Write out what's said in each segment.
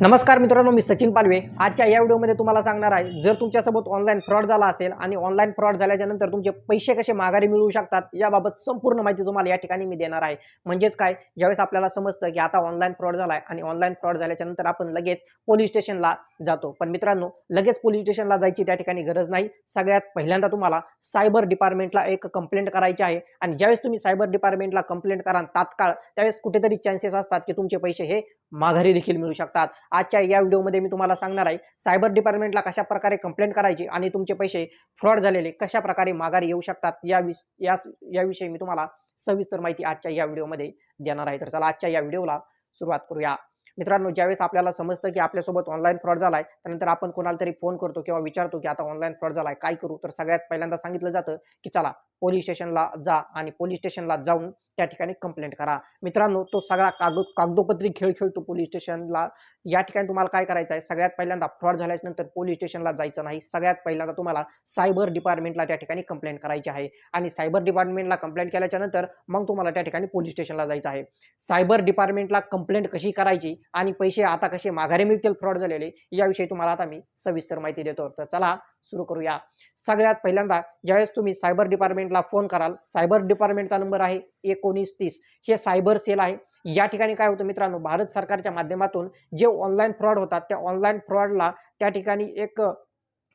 नमस्कार मित्रांनो मी सचिन पालवे. आजच्या या व्हिडिओमध्ये तुम्हाला सांगणार आहे जर तुमच्यासोबत ऑनलाईन फ्रॉड झाला असेल आणि ऑनलाईन फ्रॉड झाल्याच्यानंतर तुमचे पैसे कसे माघारी मिळू शकतात याबाबत संपूर्ण माहिती तुम्हाला या ठिकाणी मी देणार आहे. म्हणजेच काय ज्यावेळेस आपल्याला समजतं की आता ऑनलाईन फ्रॉड झाला आहे आणि ऑनलाईन फ्रॉड झाल्याच्यानंतर आपण लगेच पोलीस स्टेशनला जातो. पण मित्रांनो लगेच पोलीस स्टेशनला जायची त्या ठिकाणी गरज नाही. सगळ्यात पहिल्यांदा तुम्हाला सायबर डिपार्टमेंटला एक कंप्लेंट करायची आहे. आणि ज्यावेळेस तुम्ही सायबर डिपार्टमेंटला कंप्लेंट कराल तात्काळ त्यावेळेस कुठेतरी चान्सेस असतात की तुमचे पैसे हे माघारी देखील मिळू शकतात. आजच्या या व्हिडिओमध्ये मी तुम्हाला सांगणार आहे सायबर डिपार्टमेंटला कशा प्रकारे कंप्लेंट करायची आणि तुमचे पैसे फ्रॉड झालेले कशा प्रकारे माघारी येऊ शकतात या विष या याविषयी मी तुम्हाला सविस्तर माहिती आजच्या या व्हिडिओमध्ये देणार आहे. तर चला आजच्या या व्हिडिओला सुरुवात करूया. मित्रांनो ज्यावेळेस आपल्याला समजतं की आपल्यासोबत ऑनलाईन फ्रॉड झालाय त्यानंतर आपण कोणाला तरी फोन करतो किंवा विचारतो की आता ऑनलाईन फ्रॉड झालाय काय करू? तर सगळ्यात पहिल्यांदा सांगितलं जातं की चला पोलीस स्टेशनला जा आणि पोलीस स्टेशनला जाऊन त्या ठिकाणी कंप्लेंट करा. मित्रांनो तो सगळा कागद कागदोपत्री खेळ खेळतो पोलीस स्टेशनला या ठिकाणी तुम्हाला काय करायचं आहे सगळ्यात पहिल्यांदा फ्रॉड झाल्यानंतर पोलीस स्टेशनला जायचं नाही. सगळ्यात पहिल्यांदा तुम्हाला सायबर डिपार्टमेंटला त्या ठिकाणी कंप्लेंट करायची आहे. आणि सायबर डिपार्टमेंटला कंप्लेंट केल्याच्यानंतर मग तुम्हाला त्या ठिकाणी पोलीस स्टेशनला जायचं आहे. सायबर डिपार्टमेंटला कंप्लेंट कशी करायची? आणि पैसे आता कसे माघारी मिळतील फ्रॉड झालेले? याविषयी तुम्हाला आता मी सविस्तर माहिती देतो. तर चला सुरू करूया. सगळ्यात पहिल्यांदा ज्यावेळेस तुम्ही सायबर डिपार्टमेंटला फोन कराल सायबर डिपार्टमेंटचा नंबर आहे एकोणीस तीस. हे सायबर सेल आहे. या ठिकाणी काय होतं मित्रांनो भारत सरकारच्या माध्यमातून जे ऑनलाईन फ्रॉड होतात त्या ऑनलाईन फ्रॉडला त्या ठिकाणी एक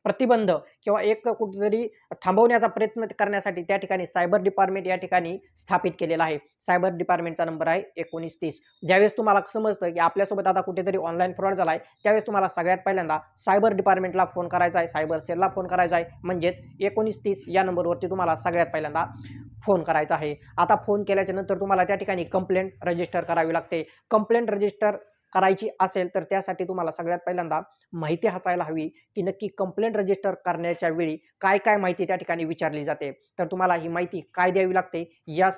प्रतिबंध किंवा एक कुठेतरी थांबवण्याचा प्रयत्न करण्यासाठी त्या ठिकाणी सायबर डिपार्टमेंट या ठिकाणी स्थापित केलेला आहे. सायबर डिपार्टमेंटचा नंबर आहे एकोणीस तीस. ज्यावेळेस तुम्हाला समजतं की आपल्यासोबत आता कुठेतरी ऑनलाईन फ्रॉड झाला आहे त्यावेळेस तुम्हाला सगळ्यात पहिल्यांदा सायबर डिपार्टमेंटला फोन करायचा आहे सायबर सेलला फोन करायचा आहे. म्हणजेच एकोणीस तीस या नंबरवरती तुम्हाला सगळ्यात पहिल्यांदा फोन करायचा आहे. आता फोन केल्याच्यानंतर तुम्हाला त्या ठिकाणी कंप्लेंट रजिस्टर करावी लागते. कंप्लेंट रजिस्टर करायची असेल तर त्यासाठी तुम्हाला सगळ्यात पहिल्यांदा माहिती हसायला हवी की नक्की कंप्लेंट रजिस्टर करण्याच्या वेळी काय काय माहिती त्या ठिकाणी विचारली जाते. तर तुम्हाला ही माहिती काय द्यावी लागते? या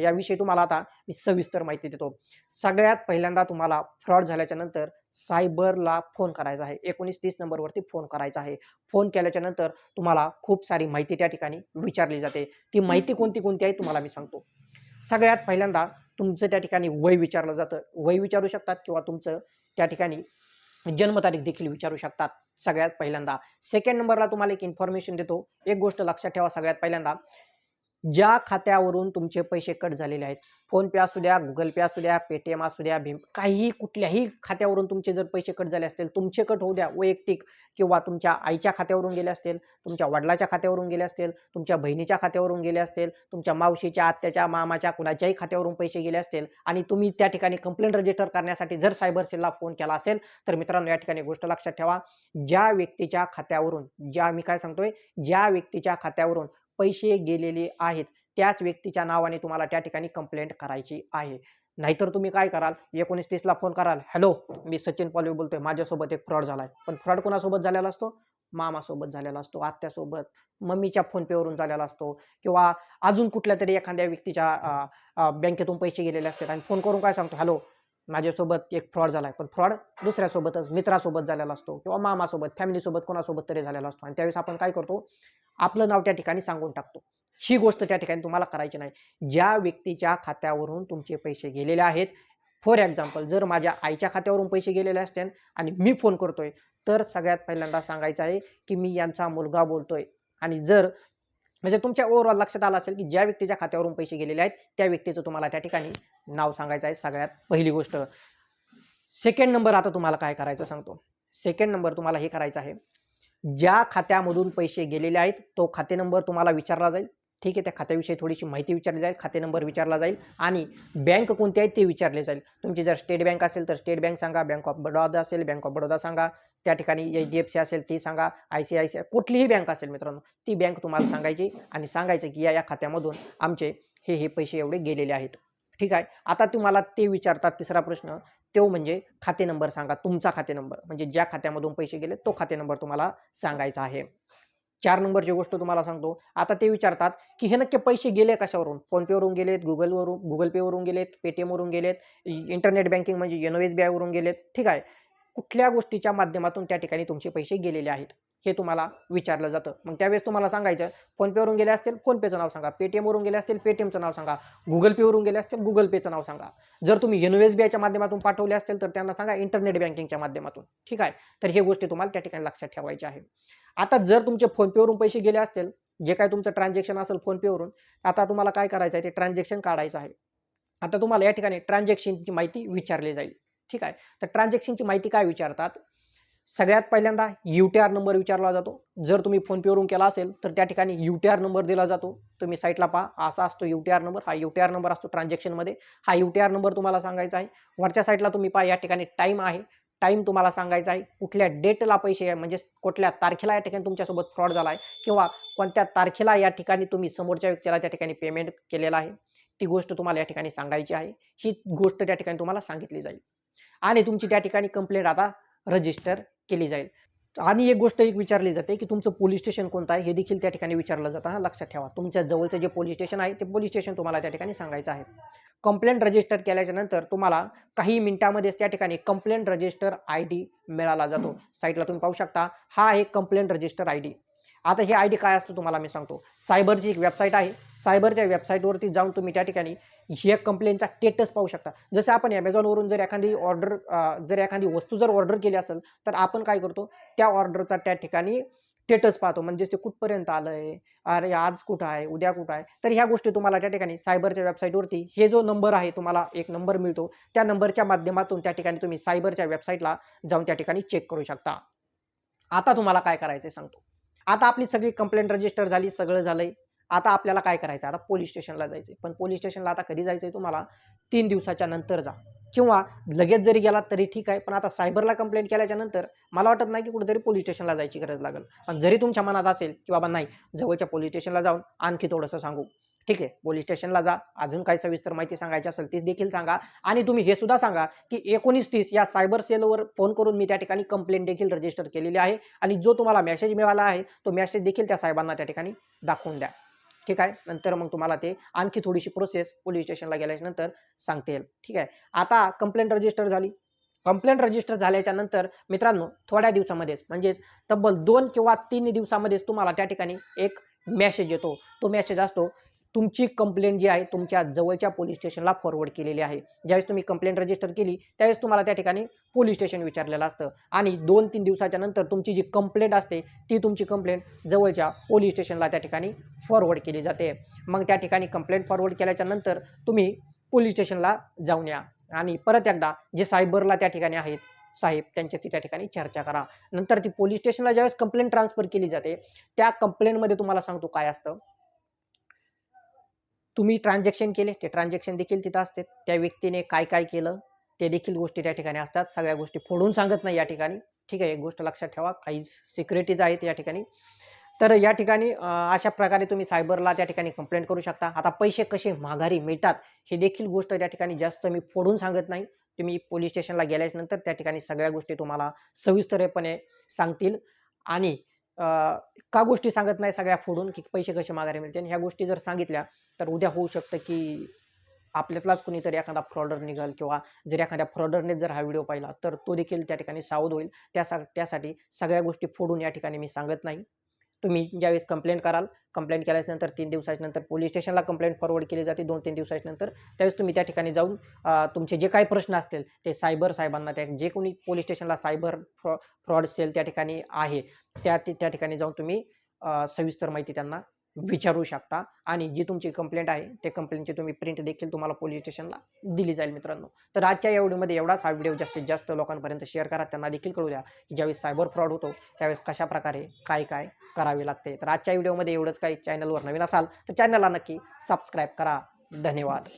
याविषयी तुम्हाला आता मी सविस्तर माहिती देतो. सगळ्यात पहिल्यांदा तुम्हाला फ्रॉड झाल्याच्यानंतर सायबरला फोन करायचा आहे. एकोणीस तीस नंबरवरती फोन करायचा आहे. फोन केल्याच्यानंतर तुम्हाला खूप सारी माहिती त्या ठिकाणी विचारली जाते. ती माहिती कोणती कोणती आहे तुम्हाला मी सांगतो. सगळ्यात पहिल्यांदा तुमचं त्या ठिकाणी वय विचारलं जातं. वय विचारू शकतात किंवा तुमचं त्या ठिकाणी जन्मतारीख देखील विचारू शकतात सगळ्यात पहिल्यांदा. सेकंड नंबरला तुम्हाला एक इन्फॉर्मेशन देतो. एक गोष्ट लक्षात ठेवा सगळ्यात पहिल्यांदा. ज्या खात्यावरून तुमचे पैसे कट झालेले आहेत फोनपे असू द्या गुगल पे असू द्या पेटीएम असू द्या भीम काही कुठल्याही खात्यावरून तुमचे जर पैसे कट झाले असतील तुमचे कट होऊ द्या वैयक्तिक किंवा तुमच्या आईच्या खात्यावरून गेले असतील तुमच्या वडिलाच्या खात्यावरून गेले असतील तुमच्या बहिणीच्या खात्यावरून गेले असतील तुमच्या मावशीच्या आत्याच्या मामाच्या कुणाच्याही खात्यावरून पैसे गेले असतील आणि तुम्ही त्या ठिकाणी कंप्लेंट रजिस्टर करण्यासाठी जर सायबर सेलला फोन केला असेल तर मित्रांनो या ठिकाणी गोष्ट लक्षात ठेवा. ज्या व्यक्तीच्या खात्यावरून ज्या मी काय सांगतोय ज्या व्यक्तीच्या खात्यावरून पैसे गेलेले आहेत. त्याच व्यक्तीच्या नावाने तुम्हाला त्या ठिकाणी कंप्लेंट करायची आहे. नाहीतर तुम्ही काय कराल? एकोणीस तीसला फोन कराल हॅलो मी सचिन पॉलवे बोलतोय. माझ्यासोबत एक फ्रॉड झाला आहे पण फ्रॉड कोणासोबत झालेला असतो? मामासोबत झालेला असतो आत्यासोबत मम्मीच्या फोनपेवरून झालेला असतो किंवा अजून कुठल्या तरी एखाद्या व्यक्तीच्या बँकेतून पैसे गेलेले असतात. आणि फोन करून काय सांगतो? हॅलो माझ्यासोबत एक फ्रॉड झाला आहे पण फ्रॉड दुसऱ्यासोबतच मित्रासोबत झालेला असतो किंवा मामासोबत फॅमिलीसोबत कोणासोबत तरी झालेला असतो. आणि त्यावेळेस आपण काय करतो? आपलं नाव त्या ठिकाणी सांगून टाकतो. ही गोष्ट त्या ठिकाणी तुम्हाला करायची नाही. ज्या व्यक्तीच्या खात्यावरून तुमचे पैसे गेलेले आहेत फॉर एक्झाम्पल जर माझ्या आईच्या खात्यावरून पैसे गेलेले असतील आणि मी फोन करतोय तर सगळ्यात पहिल्यांदा सांगायचं आहे की मी यांचा मुलगा बोलतोय. आणि जर म्हणजे तुमच्या ओव्हरऑल लक्षात आलं असेल की ज्या व्यक्तीच्या खात्यावरून पैसे गेलेले आहेत त्या व्यक्तीचं तुम्हाला त्या ठिकाणी नाव सांगायचं आहे सगळ्यात पहिली गोष्ट. सेकंड नंबर आता तुम्हाला काय करायचं सांगतो. सेकंड नंबर तुम्हाला हे करायचं आहे. ज्या खात्यामधून पैसे गेलेले आहेत तो खाते नंबर तुम्हाला विचारला जाईल. ठीक आहे त्या खात्याविषयी थोडीशी माहिती विचारली जाईल खाते नंबर विचारला जाईल आणि बँक कोणती आहे ते विचारले जाईल. तुमची जर स्टेट बँक असेल तर स्टेट बँक सांगा बँक ऑफ बडोदा असेल बँक ऑफ बडोदा सांगा. त्या ठिकाणी एच डी एफ सी असेल ती सांगा I C I C I कुठलीही बँक असेल मित्रांनो ती बँक तुम्हाला सांगायची आणि सांगायचं की या या खात्यामधून आमचे हे हे पैसे एवढे गेलेले आहेत. ठीक आहे? आता तुम्हाला ते विचारतात तिसरा प्रश्न तो म्हणजे खाते नंबर सांगा तुमचा खाते नंबर. म्हणजे ज्या खात्यामधून पैसे गेले तो खाते नंबर तुम्हाला सांगायचा आहे. चार नंबरची गोष्ट तुम्हाला सांगतो. आता ते विचारतात की हे नक्की पैसे गेले कशावरून? फोनपेवरून गेलेत गुगलवरून गुगल पेवरून गेलेत पेटीएमवरून गेलेत इंटरनेट बँकिंग म्हणजे एन एस बी आयवरून गेलेत. ठीक आहे? कुठल्या गोष्टीच्या माध्यमातून त्या ठिकाणी तुमचे पैसे गेलेले आहेत? हे तुम्हाला विचारलं जातं. मग त्यावेळेस तुम्हाला सांगायचं फोनपेवरून गेले असतील फोनपेचं नाव सांगा. पेटीएमवरून गेले असतील पेटीएमचं नाव सांगा. गुगल पेवरून गेले असतील गुगल पेचं नाव सांगा. जर तुम्ही एन एस बी आयच्या माध्यमातून पाठवले असतील तर त्यांना सांगा इंटरनेट बँकिंगच्या माध्यमातून. ठीक आहे? तर हे गोष्टी तुम्हाला त्या ठिकाणी लक्षात ठेवायच्या आहे. आता जर तुमचे फोनपेवरून पैसे गेले असतील जे काय तुमचं ट्रान्झॅक्शन असेल फोनपेवरून आता तुम्हाला काय करायचं आहे? ते ट्रान्झॅक्शन काढायचं आहे. आता तुम्हाला या ठिकाणी ट्रान्झॅक्शनची माहिती विचारली जाईल. ठीक आहे. तर ट्रान्झॅक्शनची माहिती काय विचारतात? सगळ्यात पहिल्यांदा यू टी आर नंबर विचारला जातो. जर तुम्ही फोनपेवरून केला असेल तर त्या ठिकाणी यू टी आर नंबर दिला जातो. तुम्ही साईटला पहा. असा असतो यू टी आर नंबर हा यू टी आर नंबर असतो ट्रान्झॅक्शनमध्ये हा यू टी आर नंबर तुम्हाला सांगायचा आहे. वरच्या साईटला तुम्ही पहा. या ठिकाणी टाईम आहे. टाईम तुम्हाला सांगायचा आहे. कुठल्या डेटला पैसे आहे? म्हणजे कुठल्या तारखेला या ठिकाणी तुमच्यासोबत फ्रॉड झाला आहे? किंवा कोणत्या तारखेला या ठिकाणी तुम्ही समोरच्या व्यक्तीला त्या ठिकाणी पेमेंट केलेलं आहे? ती गोष्ट तुम्हाला या ठिकाणी सांगायची आहे. ही गोष्ट त्या ठिकाणी तुम्हाला सांगितली जाईल. आणि तुमची त्या ठिकाणी कंप्लेंट आता रजिस्टर केली जाईल. आणि एक गोष्ट एक विचारली जाते की तुमचं पोलीस स्टेशन कोणतं आहे? हे देखील त्या ठिकाणी विचारलं जातं. हा लक्षात ठेवा. तुमच्या जवळचं जे पोलीस स्टेशन आहे ते पोलीस स्टेशन तुम्हाला त्या ठिकाणी सांगायचं आहे. कंप्लेंट रजिस्टर केल्याच्यानंतर तुम्हाला काही मिनिटांमध्येच त्या ठिकाणी कंप्लेंट रजिस्टर आय डी मिळाला जातो. साईटला तुम्ही पाहू शकता. हा आहे कंप्लेंट रजिस्टर आय डी आता हे आय डी काय असतं तुम्हाला मी सांगतो. सायबरची एक वेबसाईट आहे. सायबरच्या वेबसाईटवरती जाऊन तुम्ही त्या ठिकाणी हे कंप्लेनचा स्टेटस पाहू शकता. जसं आपण ॲमेझॉनवरून जर एखादी ऑर्डर जर एखादी वस्तू जर ऑर्डर केली असेल तर आपण काय करतो? त्या ऑर्डरचा त्या ठिकाणी स्टेटस पाहतो. म्हणजे ते कुठपर्यंत आलं आहे अरे आज कुठं आहे? उद्या कुठं आहे? तर ह्या गोष्टी तुम्हाला त्या ठिकाणी सायबरच्या वेबसाईटवरती हे जो नंबर आहे तुम्हाला एक नंबर मिळतो. त्या नंबरच्या माध्यमातून त्या ठिकाणी तुम्ही सायबरच्या वेबसाईटला जाऊन त्या ठिकाणी चेक करू शकता. आता तुम्हाला काय करायचं सांगतो. आता आपली सगळी कंप्लेंट रजिस्टर झाली सगळं झालंय. आता आपल्याला काय करायचं? आता पोलीस स्टेशनला जायचं पण पोलीस स्टेशनला आता कधी जायचं तुम्हाला? तीन दिवसाच्या नंतर जा. किंवा लगेच जरी गेलात तरी ठीक आहे पण आता सायबरला कंप्लेंट केल्याच्यानंतर मला वाटत नाही की कुठेतरी पोलीस स्टेशनला जायची गरज लागेल. पण जरी तुमच्या मनात असेल की बाबा नाही जवळच्या पोलीस स्टेशनला जाऊन आणखी थोडंसं सांगू. ठीक आहे पोलीस स्टेशनला जा. अजून काही सविस्तर माहिती सांगायची असेल तीच देखील सांगा. आणि तुम्ही हे सुद्धा सांगा की एकोणीस तीस या सायबर सेलवर फोन करून मी त्या ठिकाणी कंप्लेंट देखील रजिस्टर केलेली आहे. आणि जो तुम्हाला मेसेज मिळाला आहे तो मेसेज देखील त्या साहेबांना त्या ठिकाणी दाखवून द्या. ठीक आहे? नंतर मग तुम्हाला ते आणखी थोडीशी प्रोसेस पोलीस स्टेशनला गेल्यानंतर सांगता येईल. ठीक आहे? आता कंप्लेंट रजिस्टर झाली. कंप्लेंट रजिस्टर झाल्याच्यानंतर मित्रांनो थोड्या दिवसामध्येच म्हणजेच तब्बल दोन किंवा तीन दिवसामध्येच तुम्हाला त्या ठिकाणी एक मेसेज येतो. तो मेसेज असतो तुमची कंप्लेंट जी आहे तुमच्या जवळच्या पोलीस स्टेशनला फॉरवर्ड केलेली आहे. ज्यावेळेस तुम्ही कंप्लेंट रजिस्टर केली त्यावेळेस तुम्हाला त्या ठिकाणी पोलीस स्टेशन विचारलेलं असतं. आणि दोन तीन दिवसाच्या नंतर तुमची जी कंप्लेंट असते ती तुमची कंप्लेंट जवळच्या पोलीस स्टेशनला त्या ठिकाणी फॉरवर्ड केली जाते. मग त्या ठिकाणी कंप्लेंट फॉरवर्ड केल्याच्यानंतर तुम्ही पोलीस स्टेशनला जाऊन या. आणि परत एकदा जे सायबरला त्या ठिकाणी आहेत साहेब त्यांच्याशी त्या ठिकाणी चर्चा करा. नंतर ती पोलीस स्टेशनला ज्यावेळेस कंप्लेंट ट्रान्सफर केली जाते त्या कंप्लेंटमध्ये तुम्हाला सांगतो काय असतं? तुम्ही ट्रान्झॅक्शन केले ते ट्रान्झॅक्शन देखील तिथं असते. त्या व्यक्तीने काय काय केलं ते देखील गोष्टी त्या ठिकाणी असतात. सगळ्या गोष्टी फोडून सांगत नाही या ठिकाणी. ठीक आहे एक गोष्ट लक्षात ठेवा. काही सिक्युरिटीज आहेत या ठिकाणी. तर या ठिकाणी अशा प्रकारे तुम्ही सायबरला त्या ठिकाणी कंप्लेंट करू शकता. आता पैसे कसे माघारी मिळतात हे देखील गोष्ट त्या ठिकाणी जास्त मी फोडून सांगत नाही. तुम्ही पोलीस स्टेशनला गेल्यानंतर त्या ठिकाणी सगळ्या गोष्टी तुम्हाला सविस्तरपणे सांगतील. आणि का गोष्टी सांगत नाही सगळ्या फोडून की पैसे कसे माघारी मिळतील? ह्या गोष्टी जर सांगितल्या तर उद्या होऊ शकतं की आपल्यातलाच कुणीतरी एखादा फ्रॉडर निघाल किंवा जर एखाद्या फ्रॉडरने जर हा व्हिडिओ पाहिला तर तो देखील त्या ठिकाणी सावध होईल. त्यासा त्यासाठी सगळ्या गोष्टी फोडून या ठिकाणी मी सांगत नाही. तुम्ही ज्यावेळेस कंप्लेंट कराल कंप्लेंट केल्यानंतर तीन दिवसाच्यानंतर पोलीस स्टेशनला कंप्लेंट फॉरवर्ड केली जाते दोन तीन दिवसाच्यानंतर त्यावेळेस तुम्ही त्या ठिकाणी जाऊन तुमचे जे काही प्रश्न असतील ते सायबर साहेबांना त्या जे कोणी पोलीस स्टेशनला सायबर फ्रॉ फ्रॉड सेल त्या ठिकाणी आहे त्या त्या ठिकाणी जाऊन तुम्ही सविस्तर माहिती त्यांना विचारू शकता. आणि जी तुमची कंप्लेंट आहे त्या कंप्लेंटची तुम्ही प्रिंट देखील तुम्हाला पोलीस स्टेशनला दिली जाईल मित्रांनो. तर आजच्या या व्हिडिओमध्ये एवढाच. हा व्हिडिओ जास्तीत जास्त लोकांपर्यंत शेअर करा. त्यांना देखील कळू द्या की ज्यावेळेस सायबर फ्रॉड होतो त्यावेळेस कशा प्रकारे काय काय करावे लागते. तर आजच्या व्हिडिओमध्ये एवढंच. काही चॅनलवर नवीन असाल तर चॅनलला नक्की सबस्क्राईब करा. धन्यवाद.